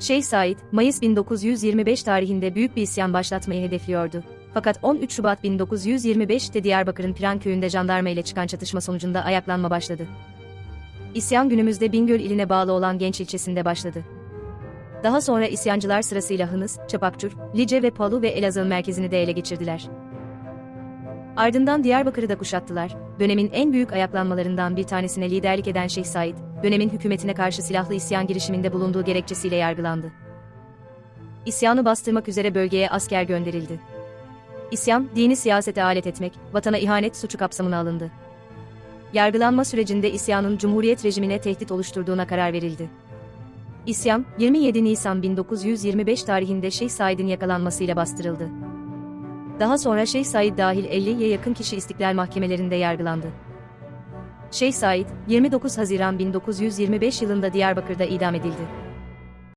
Şeyh Said, Mayıs 1925 tarihinde büyük bir isyan başlatmayı hedefliyordu. Fakat 13 Şubat 1925'te Diyarbakır'ın Piran köyünde jandarma ile çıkan çatışma sonucunda ayaklanma başladı. İsyan günümüzde Bingöl iline bağlı olan Genç ilçesinde başladı. Daha sonra isyancılar sırasıyla Hınıs, Çapakçur, Lice ve Palu ve Elazığ merkezini de ele geçirdiler. Ardından Diyarbakır'ı da kuşattılar. Dönemin en büyük ayaklanmalarından bir tanesine liderlik eden Şeyh Said, dönemin hükümetine karşı silahlı isyan girişiminde bulunduğu gerekçesiyle yargılandı. İsyanı bastırmak üzere bölgeye asker gönderildi. İsyan, dini siyasete alet etmek, vatana ihanet suçu kapsamına alındı. Yargılanma sürecinde isyanın Cumhuriyet rejimine tehdit oluşturduğuna karar verildi. İsyan, 27 Nisan 1925 tarihinde Şeyh Said'in yakalanmasıyla bastırıldı. Daha sonra Şeyh Said dahil 50'ye yakın kişi istiklal mahkemelerinde yargılandı. Şeyh Said, 29 Haziran 1925 yılında Diyarbakır'da idam edildi.